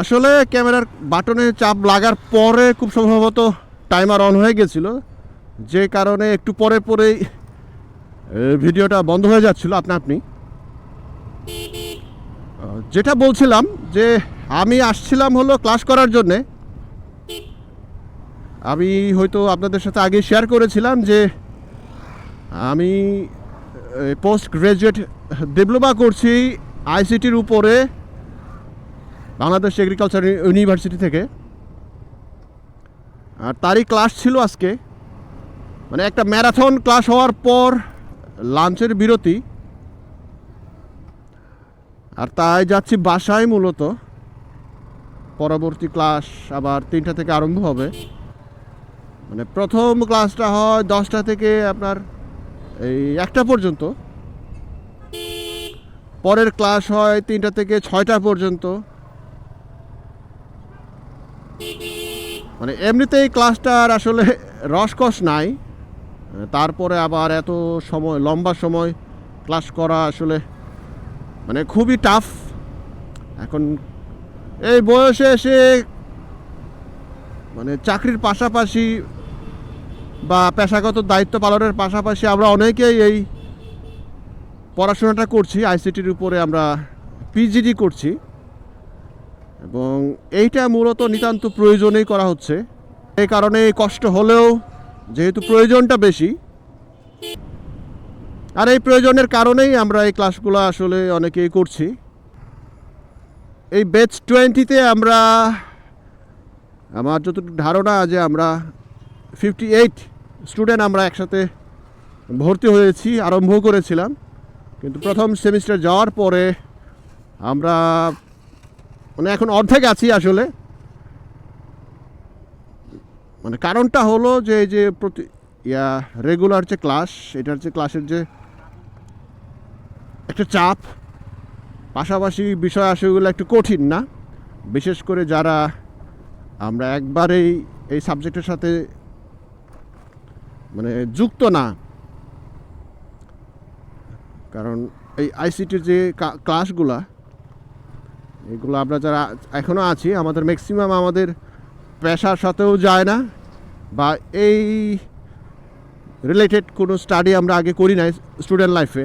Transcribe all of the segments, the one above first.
আসলে ক্যামেরার বাটনে চাপ লাগার পরে খুব সম্ভবত টাইমার অন হয়ে গেছিল। যে কারণে একটু পরে পরেই ভিডিওটা বন্ধ হয়ে যাচ্ছিল আপনা আপনি। যেটা বলছিলাম যে আমি আসছিলাম হলো ক্লাস করার জন্যে। আমি হয়তো আপনাদের সাথে আগে শেয়ার করেছিলাম যে আমি পোস্ট গ্রাজুয়েট ডিপ্লোমা করছি আইসিটির উপরে। বাংলাদেশ এগ্রিকালচার ইউনিভার্সিটি থেকে। আর তারই ক্লাস ছিল আজকে। মানে একটা ম্যারাথন ক্লাস হওয়ার পর লাঞ্চের বিরতি। আর তাই যাচ্ছি বাসায় মূলত। পরবর্তী ক্লাস আবার তিনটা থেকে আরম্ভ হবে। মানে প্রথম ক্লাসটা হয় দশটা থেকে আপনার এই একটা পর্যন্ত। পরের ক্লাস হয় তিনটা থেকে ছয়টা পর্যন্ত। মানে এমনিতেই ক্লাসটার আসলে রসকস নাই, তারপরে আবার এত সময়, লম্বা সময় ক্লাস করা আসলে মানে খুবই টাফ এখন এই বয়সে এসে মানে চাকরির পাশাপাশি বা পেশাগত দায়িত্ব পালনের পাশাপাশি আমরা অনেকেই এই পড়াশোনাটা করছি আইসিটির উপরে আমরা পিজিডি করছি। এবং এইটা মূলত নিতান্ত প্রয়োজনেই করা হচ্ছে। এই কারণে কষ্ট হলেও যেহেতু প্রয়োজনটা বেশি, আর এই প্রয়োজনের কারণেই আমরা এই ক্লাসগুলো আসলে অনেকেই করছি। এই বেচ টোয়েন্টিতে আমরা, আমার যতটুকু ধারণা যে আমরা ফিফটি এইট স্টুডেন্ট আমরা একসাথে ভর্তি হয়েছি, আরম্ভ করেছিলাম। কিন্তু প্রথম সেমিস্টার যাওয়ার পরে আমরা মানে এখন অর্ধেক আছি আসলে। মানে কারণটা হলো যে এই যে প্রতি, ইয়া রেগুলার যে ক্লাস এটার যে ক্লাসের যে একটা চাপ, পাশাপাশি বিষয় আসেগুলো একটু কঠিন না। বিশেষ করে যারা আমরা একবারেই এই সাবজেক্টের সাথে মানে যুক্ত না। কারণ এই আইসিটির যে ক্লাসগুলা এগুলো আমরা যারা এখনও আছি, আমাদের ম্যাক্সিমাম আমাদের পেশার সাথেও যায় না বা এই রিলেটেড কোনো স্টাডি আমরা আগে করি নাই স্টুডেন্ট লাইফে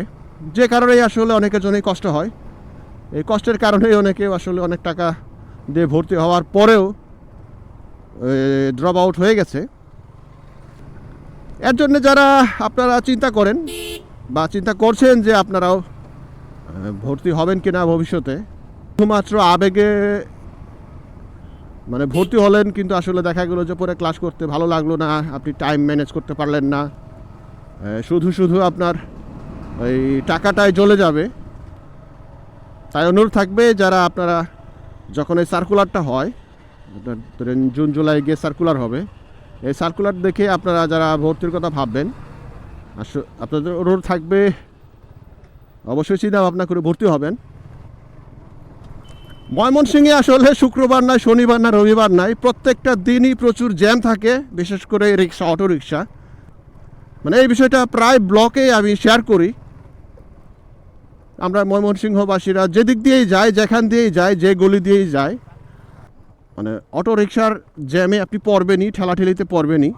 যে কারণেই আসলে অনেকের জন্যই কষ্ট হয়। এই কষ্টের কারণেই অনেকে আসলে অনেক টাকা দিয়ে ভর্তি হওয়ার পরেও ড্রপ আউট হয়ে গেছে। এর জন্য যারা আপনারা চিন্তা করেন বা চিন্তা করছেন যে আপনারাও ভর্তি হবেন কিনা ভবিষ্যতে শুধুমাত্র আবেগে মানে ভর্তি হলেন, কিন্তু আসলে দেখা গেলো যে পরে ক্লাস করতে ভালো লাগল না, আপনি টাইম ম্যানেজ করতে পারলেন না। শুধু শুধু আপনার ওই টাকাটাই চলে যাবে। তাই অনুরোধ থাকবে যারা আপনারা যখন এই সার্কুলারটা হয়, ধরেন জুন, জুলাই গিয়ে সার্কুলার হবে, এই সার্কুলার দেখে আপনারা যারা ভর্তির কথা ভাববেন আস- আপনাদের অনুরোধ থাকবে, অবশ্যই চিন্তা ভাবনা করে ভর্তি হবেন। ময়মনসিংহে আসলে শুক্রবার নাই শনিবার না রবিবার নাই প্রত্যেকটা দিনই প্রচুর জ্যাম থাকে, বিশেষ করে রিক্সা অটো রিক্সা মানে এই বিষয়টা প্রায় ব্লকে আমি শেয়ার করি। আমরা ময়মনসিংহবাসীরা যেদিক দিয়েই যাই, যেখান দিয়েই যাই, যে গলি দিয়েই যাই মানে অটো রিক্সার জ্যামে আপনি পড়বেনই, ঠেলাঠেলিতে পড়বেনই।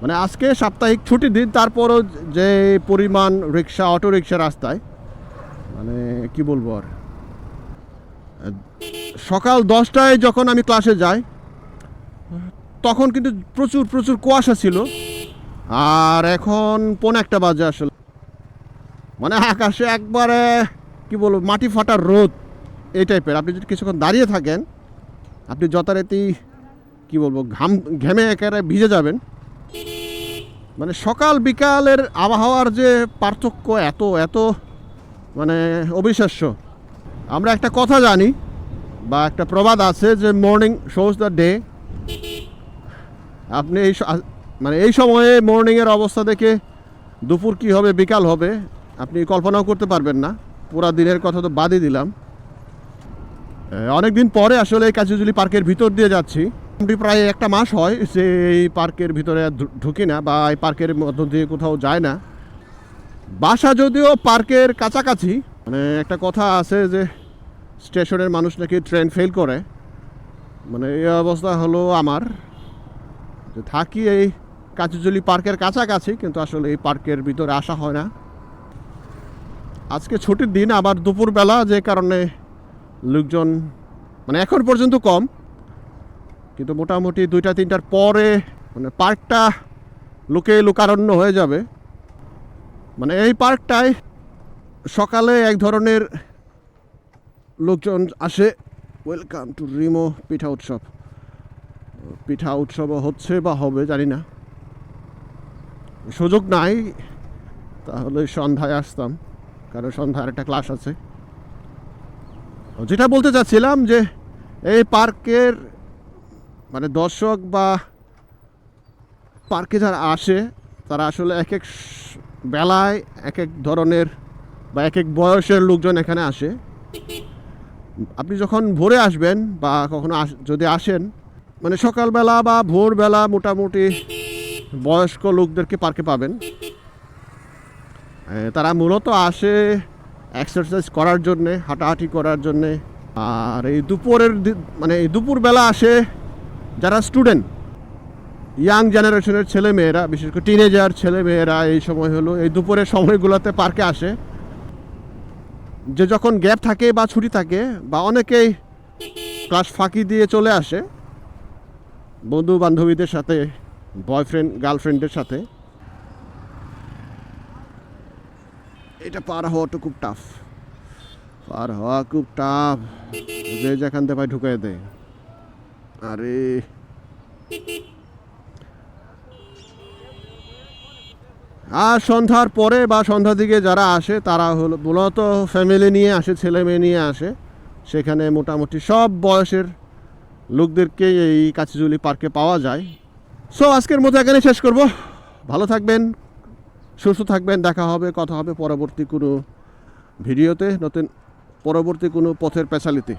মানে আজকে সাপ্তাহিক ছুটির দিন, তারপরও যে পরিমাণ রিক্সা অটো রিক্সা রাস্তায় মানে কি বলব আর? সকাল দশটায় যখন আমি ক্লাসে যাই, তখন কিন্তু প্রচুর প্রচুর কুয়াশা ছিল। আর এখন পৌনে একটা বাজে আসলে। মানে আকাশে একবারে, কি বলব, মাটি ফাটার রোদ, এই টাইপের। আপনি যদি কিছুক্ষণ দাঁড়িয়ে থাকেন, আপনি যথারীতি, কি বলব, ঘাম ঘেমে একেবারে ভিজে যাবেন। মানে সকাল বিকালের আবহাওয়ার যে পার্থক্য এত এত মানে অবিশ্বাস্য। আমরা একটা কথা জানি বা একটা প্রবাদ আছে যে মর্নিং শোজ দ্য ডে আপনি এই মানে এই সময়ে মর্নিংয়ের অবস্থা দেখে দুপুর কি হবে, বিকাল হবে, আপনি কল্পনাও করতে পারবেন না। পুরা দিনের কথা তো বাদই দিলাম। অনেক দিন পরে আসলে এই কাজুজুলি পার্কের ভিতর দিয়ে যাচ্ছি। প্রায় একটা মাস হয় যে এই পার্কের ভিতরে ঢুকি না বা এই পার্কের মধ্য দিয়ে কোথাও যায় না। বাসা যদিও পার্কের কাছাকাছি মানে একটা কথা আছে যে স্টেশনের মানুষ নাকি ট্রেন ফেল করে। মানে এই অবস্থা হলো আমার। যে থাকি এই কাঁচুজলি পার্কের কাছাকাছি, কিন্তু আসলে এই পার্কের ভিতরে আসা হয় না। আজকে ছুটির দিন, আবার দুপুরবেলা যে কারণে লোকজন মানে এখন পর্যন্ত কম। কিন্তু মোটামুটি দুইটা, তিনটার পরে মানে পার্কটা লোকে লোকারণ্য হয়ে যাবে। মানে এই পার্কটায় সকালে এক ধরনের লোকজন আসে। ওয়েলকাম টু রিমো পিঠা উৎসব পিঠা উৎসবও হচ্ছে বা হবে, জানি না। সুযোগ নাই, তাহলে সন্ধ্যায় আসতাম, কারণ সন্ধ্যায় একটা ক্লাস আছে। যেটা বলতে চাচ্ছিলাম যে এই পার্কের মানে দর্শক বা পার্কে যারা আসে, তারা আসলে এক এক বেলায় এক এক ধরনের বা এক এক বয়সের লোকজন এখানে আসে। আপনি যখন ভোরে আসবেন বা কখনো যদি আসেন মানে সকালবেলা বা ভোরবেলা মোটামুটি বয়স্ক লোকদেরকে পার্কে পাবেন। তারা মূলত আসে এক্সারসাইজ করার জন্যে, হাঁটাহাঁটি করার জন্যে। আর এই দুপুরের মানে দুপুরবেলা আসে যারা স্টুডেন্ট ইয়াং জেনারেশনের ছেলে মেয়েরা বিশেষ করে টিনেজার ছেলে মেয়েরা এই সময় হলো, এই দুপুরের সময়গুলোতে পার্কে আসে। যে যখন গ্যাপ থাকে বা ছুটি থাকে বা অনেকেই ক্লাস ফাঁকি দিয়ে চলে আসে বন্ধু বান্ধবীদের সাথে বয়ফ্রেন্ড গার্লফ্রেন্ডের সাথে। এটা পার হওয়াটা খুব টাফ পার হওয়া খুব টাফ যে যেখান থেকে ঢুকাই দেয়। আরে। আর সন্ধ্যার পরে বা সন্ধ্যার দিকে যারা আসে, তারা হলো মূলত ফ্যামিলি নিয়ে আসে, ছেলে মেয়ে নিয়ে আসে। সেখানে মোটামুটি সব বয়সের লোকদেরকে এই কাছিজুলি পার্কে পাওয়া যায়। সো আজকের মতো এখানে শেষ করব। ভালো থাকবেন, সুস্থ থাকবেন, দেখা হবে, কথা হবে পরবর্তী কোনো ভিডিওতে, নতুন পরবর্তী কোনো পথের পেশালিতে।